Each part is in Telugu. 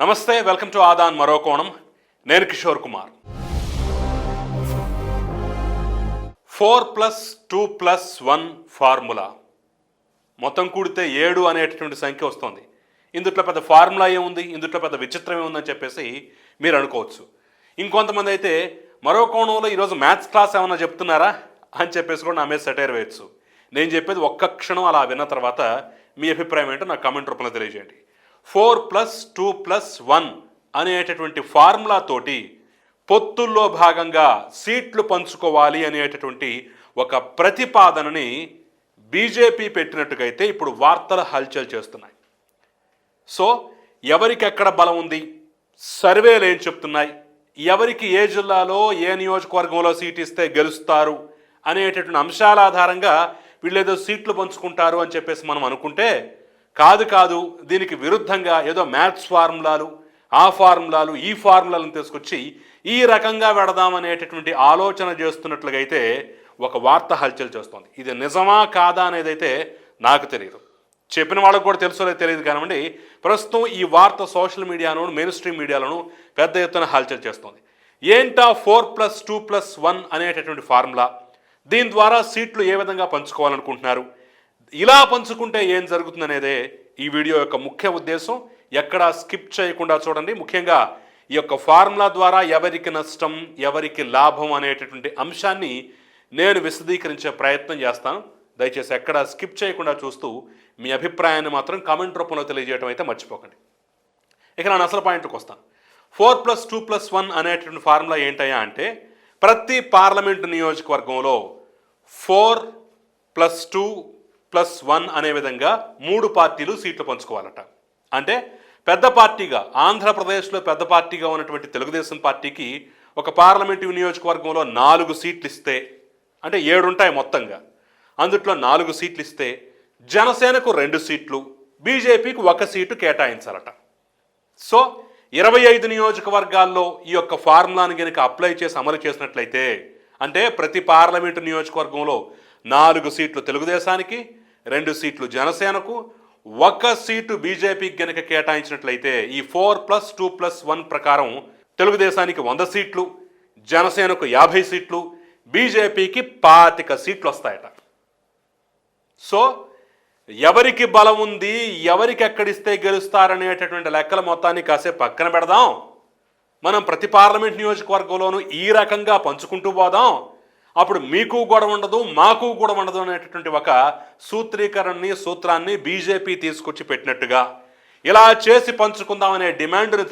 నమస్తే వెల్కమ్ టు ఆదాన్ మరో కోణం. నేను Kishore Kumar. Four plus two plus one formula. మొత్తం కూడితే ఏడు అనేటటువంటి సంఖ్య వస్తుంది. ఇందుట్లో పెద్ద ఫార్ములా ఏముంది ఇందుట్లో పెద్ద విచిత్రం ఏముందని చెప్పేసి మీరు అనుకోవచ్చు. ఇంకొంతమంది అయితే మరో కోణంలో ఈరోజు మ్యాథ్స్ క్లాస్ ఏమన్నా చెప్తున్నారా? అని చెప్పేసి కూడా నా మీద సెటైర్ వేయచ్చు. నేను చెప్పేది ఒక్క క్షణం అలా విన్న తర్వాత మీ అభిప్రాయం ఏంటో నాకు కామెంట్ రూపంలో తెలియజేయండి. Four plus two plus one అనేటటువంటి ఫార్ములాతోటి పొత్తుల్లో భాగంగా సీట్లు పంచుకోవాలి అనేటటువంటి ఒక ప్రతిపాదనని బీజేపీ పెట్టినట్టుగైతే ఇప్పుడు వార్తలు హల్చల్ చేస్తున్నాయి. సో ఎవరికి ఎక్కడ బలం ఉంది? సర్వేలు ఏం చెప్తున్నాయి? ఎవరికి ఏ జిల్లాలో ఏ నియోజకవర్గంలో సీట్ ఇస్తే గెలుస్తారు? అనేటటువంటి అంశాల ఆధారంగా వీళ్ళేదో సీట్లు పంచుకుంటారు అని చెప్పేసి మనం అనుకుంటే కాదు కాదు దీనికి విరుద్ధంగా ఏదో మ్యాథ్స్ ఫార్ములాలు ఆ ఫార్ములాలు ఈ ఫార్ములాలను తీసుకొచ్చి ఈ రకంగా పెడదామనేటటువంటి ఆలోచన చేస్తున్నట్లుగా అయితే ఒక వార్త హల్చల్ చేస్తోంది. ఇది నిజమా కాదా అనేది అయితే నాకు తెలియదు చెప్పిన వాళ్ళకు కూడా తెలుసో తెలియదు కానివ్వండి ప్రస్తుతం ఈ వార్త సోషల్ మీడియాను మెయిన్ స్ట్రీమ్ మీడియాలను పెద్ద ఎత్తున హల్చల్ చేస్తోంది. ఏంటా four plus two plus one అనేటటువంటి ఫార్ములా? దీని ద్వారా సీట్లు ఏ విధంగా పంచుకోవాలనుకుంటున్నారు? ఇలా పంచుకుంటే ఏం జరుగుతుంది అనేదే ఈ వీడియో యొక్క ముఖ్య ఉద్దేశం. ఎక్కడా స్కిప్ చేయకుండా చూడండి. ముఖ్యంగా ఈ యొక్క ఫార్ములా ద్వారా ఎవరికి నష్టం ఎవరికి లాభం అనేటటువంటి అంశాన్ని నేను విశదీకరించే ప్రయత్నం చేస్తాను. దయచేసి ఎక్కడ స్కిప్ చేయకుండా చూస్తూ మీ అభిప్రాయాన్ని మాత్రం కామెంట్ రూపంలో తెలియజేయడం అయితే మర్చిపోకండి. ఇక నేను అసలు పాయింట్కి వస్తాను. Four plus two plus one అనేటటువంటి ఫార్ములా ఏంటయ్యా అంటే ప్రతి పార్లమెంటు నియోజకవర్గంలో four plus two plus one అనే విధంగా మూడు పార్టీలు సీట్లు పంచుకోవాలట. అంటే పెద్ద పార్టీగా ఆంధ్రప్రదేశ్లో పెద్ద పార్టీగా ఉన్నటువంటి తెలుగుదేశం పార్టీకి ఒక పార్లమెంటు నియోజకవర్గంలో నాలుగు సీట్లు ఇస్తే అంటే ఏడుంటాయి మొత్తంగా. అందుట్లో నాలుగు సీట్లు ఇస్తే జనసేనకు రెండు సీట్లు బీజేపీకి ఒక సీటు కేటాయించాలట. సో ఇరవై ఐదు నియోజకవర్గాల్లో ఈ యొక్క ఫార్ములాను కనుక అప్లై చేసి అమలు చేసినట్లయితే అంటే ప్రతి పార్లమెంటు నియోజకవర్గంలో నాలుగు సీట్లు తెలుగుదేశానికి రెండు సీట్లు. జనసేనకు ఒక సీటు బీజేపీకి గనక కేటాయించినట్లయితే ఈ four plus two plus one ప్రకారం తెలుగుదేశానికి వంద సీట్లు జనసేనకు యాభై సీట్లు బీజేపీకి పాతిక సీట్లు వస్తాయట. సో ఎవరికి బలం ఉంది ఎవరికి ఎక్కడిస్తే గెలుస్తారనేటటువంటి లెక్కల మొత్తాన్ని కాసేపు పక్కన పెడదాం. మనం ప్రతి పార్లమెంట్ నియోజకవర్గంలోనూ ఈ రకంగా పంచుకుంటూ పోదాం. అప్పుడు మీకు గొడవ ఉండదు మాకు గొడవ ఉండదు అనేటటువంటి ఒక సూత్రీకరణని సూత్రాన్ని బీజేపీ తీసుకొచ్చి పెట్టినట్టుగా ఇలా చేసి పంచుకుందాం అనే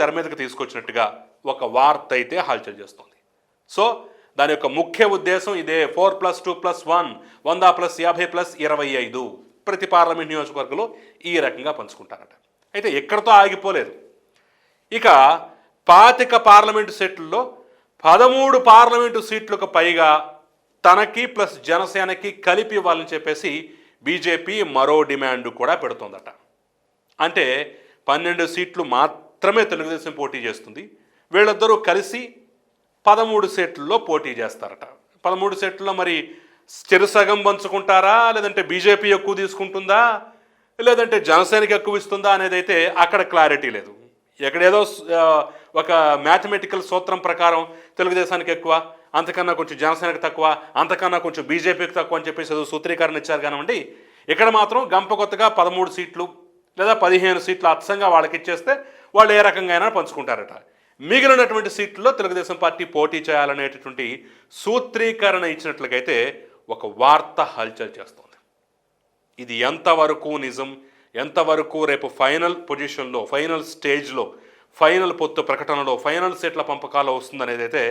తెర మీదకి తీసుకొచ్చినట్టుగా ఒక వార్త అయితే హల్చల్ చేస్తుంది. సో దాని యొక్క ముఖ్య ఉద్దేశం ఇదే four plus two plus one వంద ప్లస్ యాభై ప్లస్ ఇరవై ఐదు ప్రతి పార్లమెంట్ నియోజకవర్గంలో ఈ రకంగా పంచుకుంటారట. అయితే ఎక్కడితో ఆగిపోలేదు. ఇక పాతిక పార్లమెంటు సీట్లలో పదమూడు పార్లమెంటు సీట్లకు పైగా తనకి ప్లస్ జనసేనకి కలిపి ఇవ్వాలని చెప్పేసి బీజేపీ మరో డిమాండ్ కూడా పెడుతుందట. అంటే పన్నెండు సీట్లు మాత్రమే తెలుగుదేశం పోటీ చేస్తుంది. వీళ్ళిద్దరూ కలిసి పదమూడు సీట్లలో పోటీ చేస్తారట. పదమూడు సీట్లలో మరి చెరుసగం పంచుకుంటారా? లేదంటే బీజేపీ ఎక్కువ తీసుకుంటుందా? లేదంటే జనసేనకి ఎక్కువ ఇస్తుందా అనేది అయితే అక్కడ క్లారిటీ లేదు. ఎక్కడేదో ఒక మ్యాథమెటికల్ సూత్రం ప్రకారం తెలుగుదేశానికి ఎక్కువ అంతకన్నా కొంచెం జనసేనకు తక్కువ అంతకన్నా కొంచెం బీజేపీకి తక్కువ అని చెప్పేసి ఏదో సూత్రీకరణ ఇచ్చారు కానివ్వండి ఇక్కడ మాత్రం గంప కొత్తగా పదమూడు సీట్లు లేదా పదిహేను సీట్లు అత్సంగా వాళ్ళకి ఇచ్చేస్తే వాళ్ళు ఏ రకంగా అయినా పంచుకుంటారట. మిగిలినటువంటి సీట్లలో తెలుగుదేశం పార్టీ పోటీ చేయాలనేటటువంటి సూత్రీకరణ ఇచ్చినట్లుగైతే ఒక వార్త హల్చల్ చేస్తోంది. ఇది ఎంతవరకు నిజం ఎంతవరకు రేపు ఫైనల్ పొజిషన్లో ఫైనల్ స్టేజ్లో ఫైనల్ పొత్తు ప్రకటనలో ఫైనల్ సీట్ల పంపకాలు వస్తుందనేది అయితే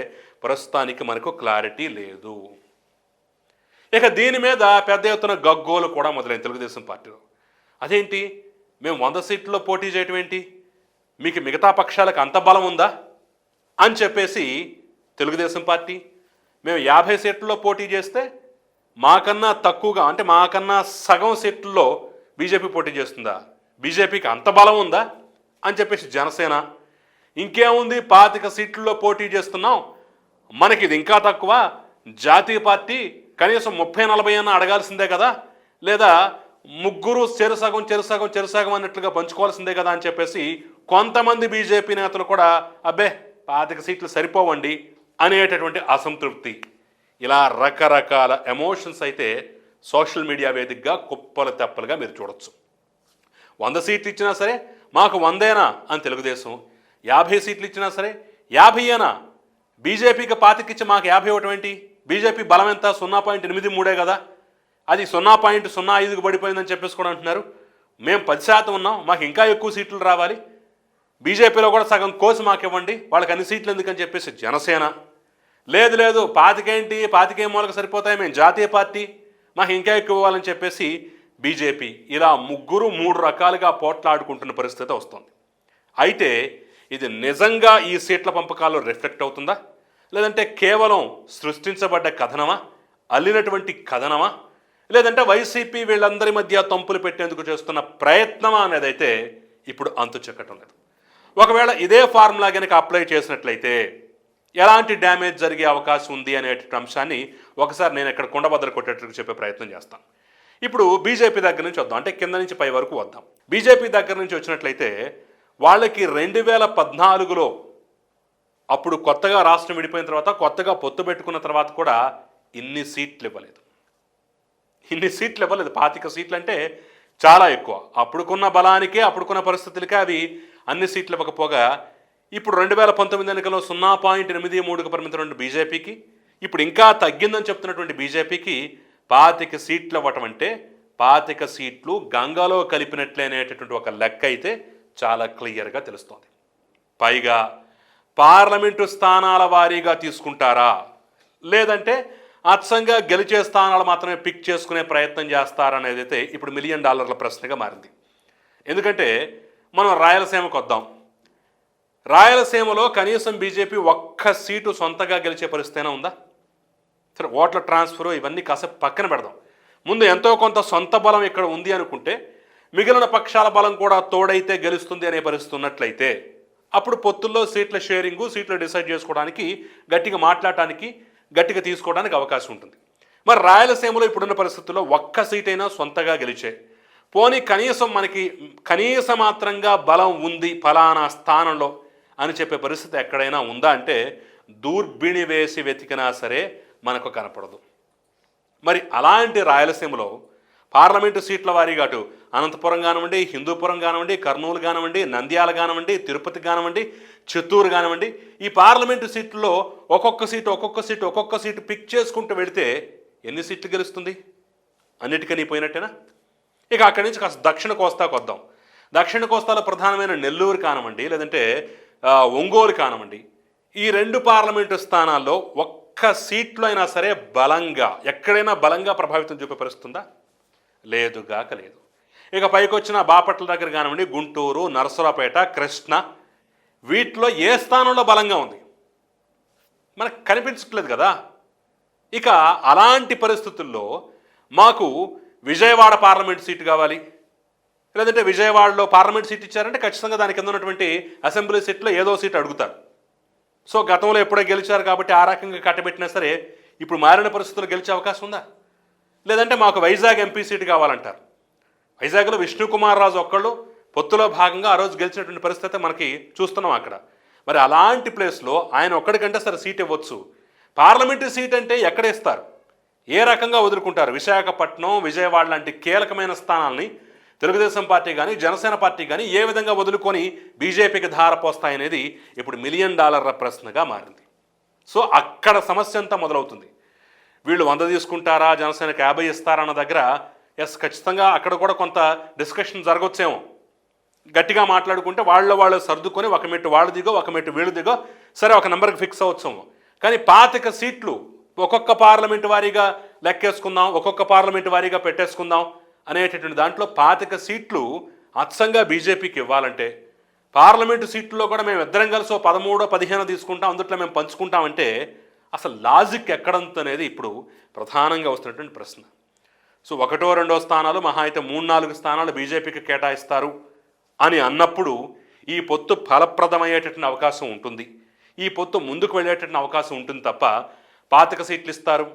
ప్రస్తుతానికి మనకు క్లారిటీ లేదు. ఇక దీని మీద పెద్ద ఎత్తున గగ్గోలు కూడా మొదలైంది తెలుగుదేశం పార్టీలో. అదేంటి? మేము వంద సీట్లలో పోటీ చేయటం ఏంటి? మీకు మిగతా పక్షాలకు అంత బలం ఉందా? అని చెప్పేసి తెలుగుదేశం పార్టీ మేము యాభై సీట్లలో పోటీ చేస్తే మాకన్నా తక్కువగా అంటే మాకన్నా సగం సీట్లలో బీజేపీ పోటీ చేస్తుందా? బీజేపీకి అంత బలం ఉందా? అని చెప్పేసి జనసేన ఇంకేముంది పాతిక సీట్లలో పోటీ చేస్తున్నాం. మనకి ఇది ఇంకా తక్కువ. జాతీయ పార్టీ కనీసం ముప్పై నలభై అన్న అడగాల్సిందే కదా. లేదా ముగ్గురు చెరుసగం చెరుసగం చెరుసగం అన్నట్లుగా పంచుకోవాల్సిందే కదా అని చెప్పేసి కొంతమంది బీజేపీ నేతలు కూడా అబ్బే పాతిక సీట్లు సరిపోవండి అనేటటువంటి అసంతృప్తి. ఇలా రకరకాల ఎమోషన్స్ అయితే సోషల్ మీడియా వేదికగా కుప్పలు తెప్పలుగా మీరు చూడొచ్చు. వంద సీట్లు ఇచ్చినా సరే మాకు వందేనా అని తెలుగుదేశం. యాభై సీట్లు ఇచ్చినా సరే యాభైయేనా? బీజేపీకి పాతికిచ్చి మాకు యాభై ఇవ్వటం ఏంటి? బీజేపీ బలం ఎంత? సున్నా పాయింట్ ఎనిమిది మూడే కదా. అది సున్నా పాయింట్ సున్నా ఐదుకు పడిపోయిందని చెప్పేసి కూడా అంటున్నారు. మేము పది శాతం ఉన్నాం మాకు ఇంకా ఎక్కువ సీట్లు రావాలి. బీజేపీలో కూడా సగం కోసి మాకు ఇవ్వండి వాళ్ళకి అన్ని సీట్లు ఎందుకని చెప్పేసి జనసేన. లేదు లేదు పాతికేంటి? పాతికే మూలక సరిపోతాయి? మేము జాతీయ పార్టీ మాకు ఇంకా ఎక్కువ ఇవ్వాలని చెప్పేసి బీజేపీ ఇలా ముగ్గురు మూడు రకాలుగా పోట్లాడుకుంటున్న పరిస్థితి వస్తుంది. అయితే ఇది నిజంగా ఈ సీట్ల పంపకాల్లో రిఫ్లెక్ట్ అవుతుందా? లేదంటే కేవలం సృష్టించబడ్డ కథనమా? అల్లినటువంటి కథనమా? లేదంటే వైసీపీ వీళ్ళందరి మధ్య తంపులు పెట్టేందుకు చేస్తున్న ప్రయత్నమా అనేదైతే ఇప్పుడు అంతు చెక్కటం లేదు. ఒకవేళ ఇదే ఫార్ములా కనుక అప్లై చేసినట్లయితే ఎలాంటి డ్యామేజ్ జరిగే అవకాశం ఉంది అనేటువంటి అంశాన్ని ఒకసారి నేను ఇక్కడ కుండబద్దలు కొట్టేటట్టు చెప్పే ప్రయత్నం చేస్తాను. ఇప్పుడు బీజేపీ దగ్గర నుంచి వద్దాం. అంటే కింద నుంచి పై వరకు వద్దాం. బీజేపీ దగ్గర నుంచి వచ్చినట్లయితే వాళ్ళకి రెండు వేల పద్నాలుగులో అప్పుడు కొత్తగా రాష్ట్రం విడిపోయిన తర్వాత కొత్తగా పొత్తు పెట్టుకున్న తర్వాత కూడా ఇన్ని సీట్లు ఇవ్వలేదు. ఇన్ని సీట్లు ఇవ్వలేదు. పాతిక సీట్లు అంటే చాలా ఎక్కువ. అప్పుడుకున్న బలానికే అప్పుడుకున్న పరిస్థితులకే అవి అన్ని సీట్లు ఇవ్వకపోగా ఇప్పుడు రెండు వేల పంతొమ్మిది ఎన్నికల్లో సున్నా పాయింట్ ఎనిమిది మూడుకు పరిమితమైన బీజేపీకి ఇప్పుడు ఇంకా తగ్గిందని చెప్తున్నటువంటి బీజేపీకి పాతిక సీట్లు అవ్వటం అంటే పాతిక సీట్లు గంగలో కలిపినట్లే అనేటటువంటి ఒక లెక్క అయితే చాలా క్లియర్గా తెలుస్తోంది. పైగా పార్లమెంటు స్థానాల వారీగా తీసుకుంటారా? లేదంటే అచ్చంగా గెలిచే స్థానాలు మాత్రమే పిక్ చేసుకునే ప్రయత్నం చేస్తారనేది అయితే ఇప్పుడు మిలియన్ డాలర్ల ప్రశ్నగా మారింది. ఎందుకంటే మనం రాయలసీమకు వద్దాం. రాయలసీమలో కనీసం బీజేపీ ఒక్క సీటు సొంతగా గెలిచే పరిస్థితి ఉందా? సరే ఓట్ల ట్రాన్స్ఫర్ ఇవన్నీ కాసేపు పక్కన పెడదాం. ముందు ఎంతో కొంత సొంత బలం ఇక్కడ ఉంది అనుకుంటే మిగిలిన పక్షాల బలం కూడా తోడైతే గెలుస్తుంది అనే పరిస్థితి ఉన్నట్లయితే అప్పుడు పొత్తుల్లో సీట్ల షేరింగు సీట్లు డిసైడ్ చేసుకోవడానికి గట్టిగా మాట్లాడటానికి గట్టిగా తీసుకోవడానికి అవకాశం ఉంటుంది. మరి రాయలసీమలో ఇప్పుడున్న పరిస్థితుల్లో ఒక్క సీట్ అయినా సొంతగా గెలిచే పోనీ కనీసం మనకి కనీస మాత్రంగా బలం ఉంది ఫలానా స్థానంలో అని చెప్పే పరిస్థితి ఎక్కడైనా ఉందా అంటే దూర్బిణి వేసి వెతికినా సరే మనకు కనపడదు. మరి అలాంటి రాయలసీమలో పార్లమెంటు సీట్ల వారీగా అటు అనంతపురం కానివ్వండి హిందూపురం కానివ్వండి కర్నూలు కానివ్వండి నంద్యాల కానివ్వండి తిరుపతి కానివ్వండి చిత్తూరు కానివ్వండి ఈ పార్లమెంటు సీట్లలో ఒక్కొక్క సీటు ఒక్కొక్క సీటు ఒక్కొక్క సీటు పిక్ చేసుకుంటూ వెళితే ఎన్ని సీట్లు గెలుస్తుంది? అన్నిటికీ పోయినట్టేనా? ఇక అక్కడి నుంచి కాస్త దక్షిణ కోస్తాకు వద్దాం. దక్షిణ కోస్తాలో ప్రధానమైన నెల్లూరు కానివ్వండి లేదంటే ఒంగోలు కానివ్వండి ఈ రెండు పార్లమెంటు స్థానాల్లో ఒక్క సీట్లో అయినా సరే బలంగా ఎక్కడైనా బలంగా ప్రభావితం చూపే పరిస్థితుందా? లేదుగాక లేదు. ఇక పైకి వచ్చిన బాపట్ల దగ్గర కానివ్వండి గుంటూరు నరసరాపేట కృష్ణ వీటిలో ఏ స్థానంలో బలంగా ఉంది? మనకు కనిపించట్లేదు కదా. ఇక అలాంటి పరిస్థితుల్లో మాకు విజయవాడ పార్లమెంట్ సీటు కావాలి. లేదంటే విజయవాడలో పార్లమెంట్ సీట్ ఇచ్చారంటే ఖచ్చితంగా దాని కింద ఉన్నటువంటి అసెంబ్లీ సీట్లో ఏదో సీట్ అడుగుతారు. సో గతంలో ఎప్పుడో గెలిచారు కాబట్టి ఆ రకంగా కట్టబెట్టినా సరే ఇప్పుడు మారిన పరిస్థితులు గెలిచే అవకాశం ఉందా? లేదంటే మాకు వైజాగ్ ఎంపీ సీటు కావాలంటారు. వైజాగ్లో విష్ణుకుమార్ రాజు ఒక్కళ్ళు పొత్తులో భాగంగా ఆ రోజు గెలిచినటువంటి పరిస్థితి మనకి చూస్తున్నాం అక్కడ. మరి అలాంటి ప్లేస్లో ఆయన ఒక్కడికంటే సరే సీట్ ఇవ్వచ్చు. పార్లమెంటరీ సీట్ అంటే ఎక్కడ ఇస్తారు? ఏ రకంగా వదులుకుంటారు? విశాఖపట్నం విజయవాడ లాంటి కీలకమైన స్థానాల్ని తెలుగుదేశం పార్టీ కానీ జనసేన పార్టీ కానీ ఏ విధంగా వదులుకొని బీజేపీకి ధారపోస్తాయనేది ఇప్పుడు మిలియన్ డాలర్ల ప్రశ్నగా మారింది. సో అక్కడ సమస్య అంతా మొదలవుతుంది. వీళ్ళు వంద తీసుకుంటారా జనసేనకి యాభై ఇస్తారా అన్న దగ్గర ఎస్ ఖచ్చితంగా అక్కడ కూడా కొంత డిస్కషన్ జరగవచ్చేమో గట్టిగా మాట్లాడుకుంటే వాళ్ళ వాళ్ళు సర్దుకొని ఒక మెట్టు వాళ్ళు దిగో ఒక మెట్టు వీళ్ళు దిగో సరే ఒక నెంబర్కి ఫిక్స్ అవ్వచ్చేమో. కానీ పాతిక సీట్లు ఒక్కొక్క పార్లమెంట్ వారీగా లెక్కేసుకుందాం ఒక్కొక్క పార్లమెంట్ వారీగా పెట్టేసుకుందాం అనేటటువంటి దాంట్లో పాతిక సీట్లు అచ్చంగా బీజేపీకి ఇవ్వాలంటే పార్లమెంటు సీట్లలో కూడా మేము ఇద్దరం కలిసి పదమూడో పదిహేనో తీసుకుంటాం అందుట్లో మేము పంచుకుంటామంటే అసలు లాజిక్ ఎక్కడంత అనేది ఇప్పుడు ప్రధానంగా వస్తున్నటువంటి ప్రశ్న. సో ఒకటో రెండో స్థానాలు మహా అయితే మూడు నాలుగు స్థానాలు బీజేపీకి కేటాయిస్తారు అని అన్నప్పుడు ఈ పొత్తు ఫలప్రదమయ్యేటటువంటి అవకాశం ఉంటుంది. ఈ పొత్తు ముందుకు వెళ్ళేటటువంటి అవకాశం ఉంటుంది తప్ప పాతిక సీట్లు ఇస్తారు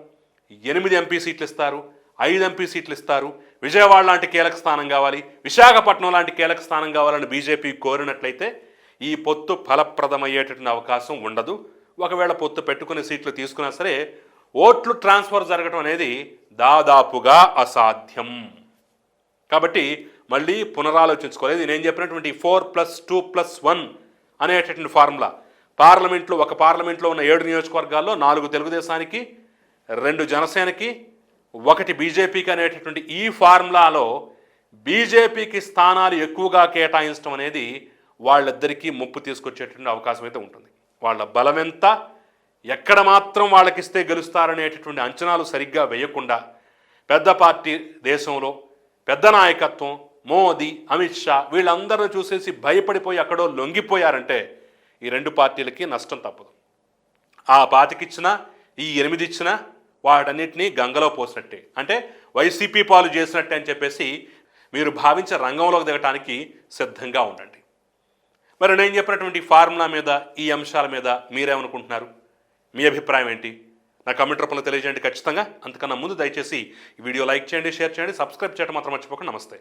ఎనిమిది ఎంపీ సీట్లు ఇస్తారు ఐదు ఎంపీ సీట్లు ఇస్తారు విజయవాడ లాంటి కీలక స్థానం కావాలి విశాఖపట్నం లాంటి కీలక స్థానం కావాలని బీజేపీ కోరినట్లయితే ఈ పొత్తు ఫలప్రదమయ్యేటటువంటి అవకాశం ఉండదు. ఒకవేళ పొత్తు పెట్టుకునే సీట్లు తీసుకున్నా సరే ఓట్లు ట్రాన్స్ఫర్ జరగడం అనేది దాదాపుగా అసాధ్యం. కాబట్టి మళ్ళీ పునరాలోచించుకోలేదు. నేను చెప్పినటువంటి four plus two plus one అనేటటువంటి ఫార్ములా. పార్లమెంట్లో ఒక పార్లమెంట్లో ఉన్న ఏడు నియోజకవర్గాల్లో నాలుగు తెలుగుదేశానికి రెండు జనసేనకి ఒకటి బీజేపీకి అనేటటువంటి ఈ ఫార్ములాలో బీజేపీకి స్థానాలు ఎక్కువగా కేటాయించడం అనేది వాళ్ళిద్దరికీ ముప్పు తీసుకొచ్చేటువంటి అవకాశం అయితే ఉంటుంది. వాళ్ళ బలం ఎంత ఎక్కడ మాత్రం వాళ్ళకిస్తే గెలుస్తారనేటటువంటి అంచనాలు సరిగ్గా వేయకుండా పెద్ద పార్టీ దేశంలో పెద్ద నాయకత్వం మోదీ అమిత్ షా వీళ్ళందరూ చూసేసి భయపడిపోయి అక్కడో లొంగిపోయారంటే ఈ రెండు పార్టీలకి నష్టం తప్పదు. ఆ పాతికిచ్చినా ఈ ఎనిమిది ఇచ్చినా వాటన్నిటినీ గంగలో పోసినట్టే. అంటే వైసీపీ పాలు చేసినట్టే అని చెప్పేసి మీరు భావించే రంగంలోకి దిగటానికి సిద్ధంగా ఉండండి. మరి నేను చెప్పినటువంటి ఫార్ములా మీద ఈ అంశాల మీద మీరేమనుకుంటున్నారు? మీ అభిప్రాయం ఏంటి? నా కమెంట్ రూపంలో తెలియజేయండి ఖచ్చితంగా. అంతకన్నా ముందు దయచేసి ఈ వీడియో లైక్ చేయండి షేర్ చేయండి సబ్స్క్రైబ్ చేయడం మాత్రం మర్చిపోకండి. నమస్తే.